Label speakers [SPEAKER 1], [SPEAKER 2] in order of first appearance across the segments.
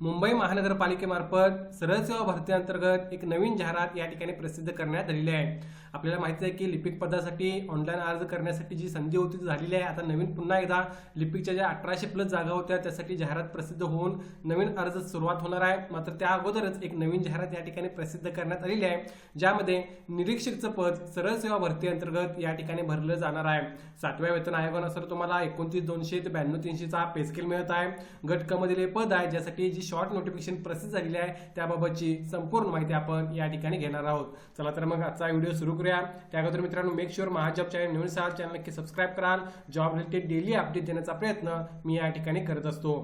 [SPEAKER 1] मुंबई महानगरपालिकेमार्फत सरळ सेवा भरतीअंतर्गत एक नवीन जाहिरात या ठिकाणी प्रसिद्ध करण्यात आलेली आहे. आपल्याला माहिती आहे की लिपिक पदासाठी ऑनलाईन अर्ज करण्यासाठी जी संधी होती ती झालेली आहे. आता नवीन पुन्हा एकदा लिपिकच्या ज्या अठराशे प्लस जागा होत्या त्यासाठी जाहिरात प्रसिद्ध होऊन नवीन अर्ज सुरुवात होणार आहे. मात्र त्या अगोदरच एक नवीन जाहिरात या ठिकाणी प्रसिद्ध करण्यात आलेली आहे ज्यामध्ये निरीक्षकचं पद सरळ सेवा भरती अंतर्गत या ठिकाणी भरलं जाणार आहे. सातव्या वेतन आयोगानुसार तुम्हाला एकोणतीस दोनशे ते ब्याण्णव तीनशेचा पेस्केल मिळत आहे. गट हे पद आहे ज्यासाठी जी शॉर्ट नोटिफिकेशन प्रसिद्ध झालेली आहे. त्याबाबतची संपूर्ण माहिती आपण या ठिकाणी घेणार आहोत. चला तर मग आजचा व्हिडिओ सुरू करूया. त्या अगोदर मित्रांनो मेक शुअर महाजॉब चॅनल नवीन आहात चॅनल नक्की सबस्क्राईब कराल. जॉब रिलेटेड डेली अपडेट देण्याचा प्रयत्न मी या ठिकाणी करत असतो.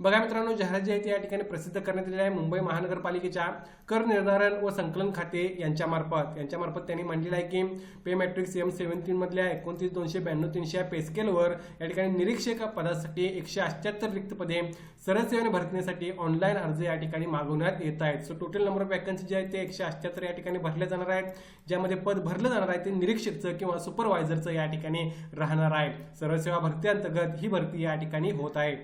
[SPEAKER 1] बघा मित्रांनो जाहिरात जी आहे ती या ठिकाणी प्रसिद्ध करण्यात आलेली आहे. मुंबई महानगरपालिकेच्या कर निर्धारण व संकलन खाते यांच्यामार्फत यांच्यामार्फत त्यांनी मांडलेलं आहे की पे मॅट्रिक्स एम सेव्हन्टीन मधल्या एकोणतीस दोनशे ब्याण्णव तीनशे या पेस्केलवर या ठिकाणी निरीक्षक पदासाठी एकशे अठ्याहत्तर रिक्त पदे सरळ सेवेने ऑन ऑनलाईन अर्ज या ठिकाणी मागवण्यात येत आहेत. So total number of vacancy जे आहेत ते एकशे अठ्याहत्तर या ठिकाणी भरले जाणार आहेत. ज्यामध्ये पद भरलं जाणार आहे ते निरीक्षकचं किंवा सुपरवायझरचं या ठिकाणी राहणार आहे. सर्व सेवा भरती अंतर्गत ही भरती या ठिकाणी होत आहे.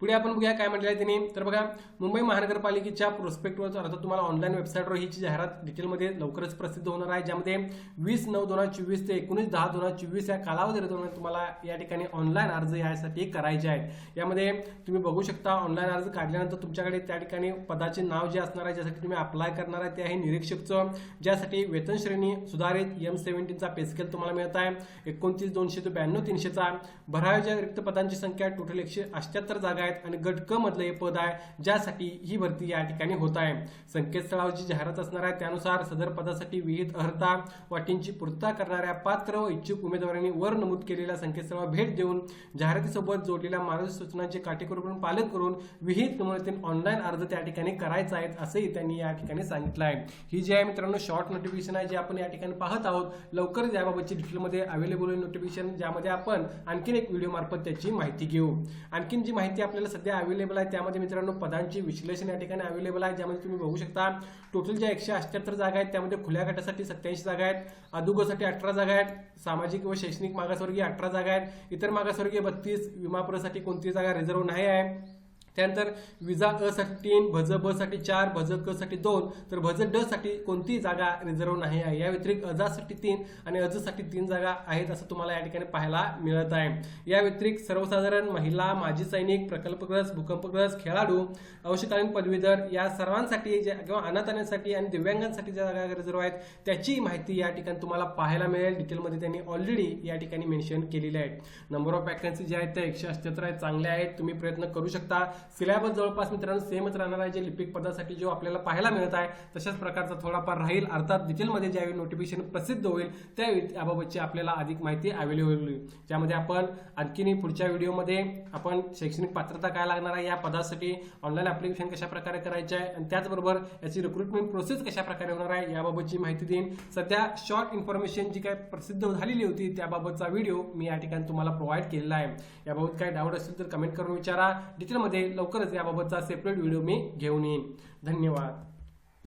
[SPEAKER 1] पुढे आपण बघूया काय म्हटलं आहे त्यांनी तर बघा मुंबई महानगरपालिकेच्या प्रोस्पेक्टवर अर्थात तुम्हाला ऑनलाईन वेबसाईटवर हिची जाहिरात डिटेलमध्ये लवकरच प्रसिद्ध होणार आहे ज्यामध्ये वीस नऊ दोन हजार चोवीस ते एकोणीस दहा दोन हजार चोवीस या कालावधीमध्ये तुम्हाला या ठिकाणी ऑनलाईन अर्ज यासाठी करायचे आहेत. यामध्ये तुम्ही बघू शकता ऑनलाईन अर्ज काढल्यानंतर तुमच्याकडे त्या ठिकाणी पदाचे नाव जे असणार आहे ज्यासाठी तुम्ही अप्लाय करणार आहे ते आहे निरीक्षकचं ज्यासाठी वेतन श्रेणी सुधारित एम सेव्हन्टीनचा पेस्केल तुम्हाला मिळत आहे. एकोणतीस दोनशे ते ब्याण्णव तीनशेचा. भराव्याच्या रिक्त पदांची संख्या टोटल एकशे अठ्याहत्तर जागा आहेत आणि गट क मधलं हे पद आहे ज्यासाठी ही भरती या ठिकाणी होत आहे. संकेतस्थळावर जी जाहिरात असणार आहे त्यानुसार सदर पदासाठी विहित अर्हता वाटींची पूर्तता करणाऱ्या पात्र व इच्छुक उमेदवारांनी वर नमूद केलेल्या संकेतस्थळावर भेट देऊन जाहिरातीसोबत जोडलेल्या मार्गदर्शनांचे काटेकोरपणे पालन करून विहित नमुन्यातील ऑनलाईन अर्ज त्या ठिकाणी करायचा आहे असंही त्यांनी या ठिकाणी सांगितलं आहे. ही जी आहे मित्रांनो शॉर्ट नोटिफिकेशन आहे जे आपण या ठिकाणी पाहत आहोत. लवकरच याबाबतची डिटेलमध्ये अवेलेबल होईल नोटिफिकेशन ज्यामध्ये आपण आणखीन एक व्हिडिओ मार्फत त्याची माहिती घेऊ. आणखीन जी माहिती आपण आपल्याला सध्या अवेलेबल आहे. त्यामध्ये मित्रांनो पदांची विश्लेषण या ठिकाणी अवेलेबल आहे. ज्यामध्ये तुम्ही बघू शकता टोटल ज्या एकशे अठ्याहत्तर जागा आहेत त्यामध्ये खुल्या गटासाठी सत्याऐंशी जागा आहेत अदुगसाठी अठरा जागा आहेत सामाजिक व शैक्षणिक मागासवर्गीय अठरा जागा आहेत इतर मागासवर्गीय बत्तीस विमापुरासाठी कोणती जागा रिझर्व्ह नाही आहे. त्यानंतर विजा अ साठी तीन भज ब साठी चार भज क साठी दोन तर भज ड साठी कोणतीही जागा रिझर्व्ह नाही आहे. या व्यतिरिक्त अजासाठी तीन आणि अजसाठी तीन जागा आहेत असं तुम्हाला या ठिकाणी पाहायला मिळत आहे. या व्यतिरिक्त सर्वसाधारण महिला माजी सैनिक प्रकल्पग्रस्त भूकंपग्रस्त खेळाडू अवश्यकालीन पदवीधर या सर्वांसाठी ज्या किंवा अनाथांसाठी आणि दिव्यांगांसाठी ज्या जागा रिझर्व्ह आहेत त्याची माहिती या ठिकाणी तुम्हाला पाहायला मिळेल. डिटेलमध्ये त्यांनी ऑलरेडी या ठिकाणी मेन्शन केलेली आहे नंबर ऑफ वॅकन्सी जे आहेत त्या एकशे अठ्याहत्तर आहेत. चांगल्या आहेत. तुम्ही प्रयत्न करू शकता. सिलॅबस जवळपास मित्रांनो सेमच राहणार आहे जे लिपिक पदासाठी जो आपल्याला पाहायला मिळत आहे तशाच प्रकारचा थोडाफार राहील. अर्थात डिटेलमध्ये ज्यावेळी नोटिफिकेशन प्रसिद्ध होईल त्यावेळी याबाबतची आपल्याला अधिक माहिती अवेलेबल होईल. ज्यामध्ये आपण आणखीनही पुढच्या व्हिडिओमध्ये आपण शैक्षणिक पात्रता काय लागणार आहे या पदासाठी ऑनलाईन ॲप्लिकेशन कशा प्रकारे करायचे आहे आणि त्याचबरोबर याची रिक्रुटमेंट प्रोसेस कशा प्रकारे होणार आहे याबाबतची माहिती देईन. सध्या शॉर्ट इन्फॉर्मेशन जी काय प्रसिद्ध झालेली होती त्याबाबतचा व्हिडिओ मी या ठिकाणी तुम्हाला प्रोव्हाइड केलेला आहे. याबाबत काय डाऊट असेल तर कमेंट करून विचारा. डिटेलमध्ये लवकरच याबाबतचा सेपरेट व्हिडिओ मी घेऊन येईन. धन्यवाद.